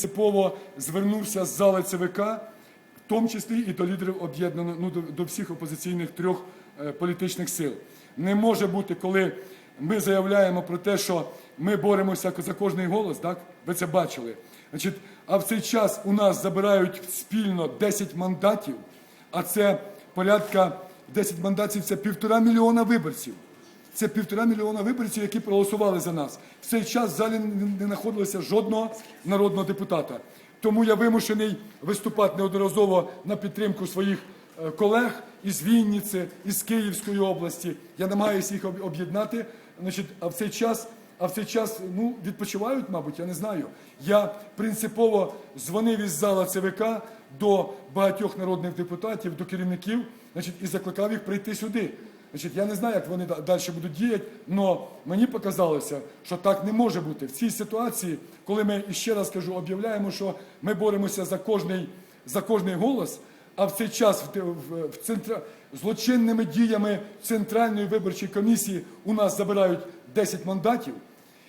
принципово звернувся з зали ЦВК, в тому числі і до лідерів об'єднаного, ну до, до всіх опозиційних трьох е, політичних сил. Не може бути, коли ми заявляємо про те, що ми боремося за кожний голос, так? Ви це бачили. Значить, а в цей час у нас забирають спільно 10 мандатів, а це порядка 10 мандатів це півтора мільйона виборців. Це півтора мільйона виборців, які проголосували за нас. В цей час в залі не знаходилося жодного народного депутата. Тому я вимушений виступати неодноразово на підтримку своїх е, колег із Вінниці, із Київської області. Я намагаюся їх об'єднати. А в цей час, а в цей час ну, відпочивають, мабуть, я не знаю. Я принципово дзвонив із зала ЦВК до багатьох народних депутатів, до керівників, значить, і закликав їх прийти сюди. Значить, я не знаю, як вони далі будуть діяти, але мені показалося, що так не може бути. В цій ситуації, коли ми, ще раз кажу, об'являємо, що ми боремося за кожний, за кожний голос, а в цей час в, в, в центра, злочинними діями Центральної виборчої комісії у нас забирають 10 мандатів.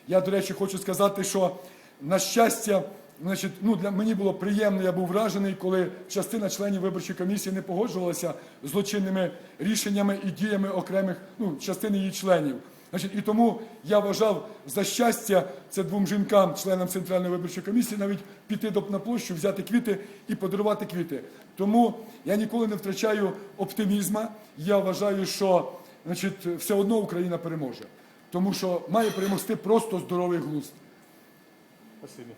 Я, до речі, хочу сказати, що на щастя, значить, ну, для мені було приємно, я був вражений, коли частина членів виборчої комісії не погоджувалася злочинними рішеннями і діями окремих ну, частини її членів. Значить, і тому я вважав за щастя це двом жінкам, членам Центральної виборчої комісії, навіть піти на площу, взяти квіти і подарувати квіти. Тому я ніколи не втрачаю оптимізма. Я вважаю, що значить, все одно Україна переможе. Тому що має перемогти просто здоровий глузд. Спасибо.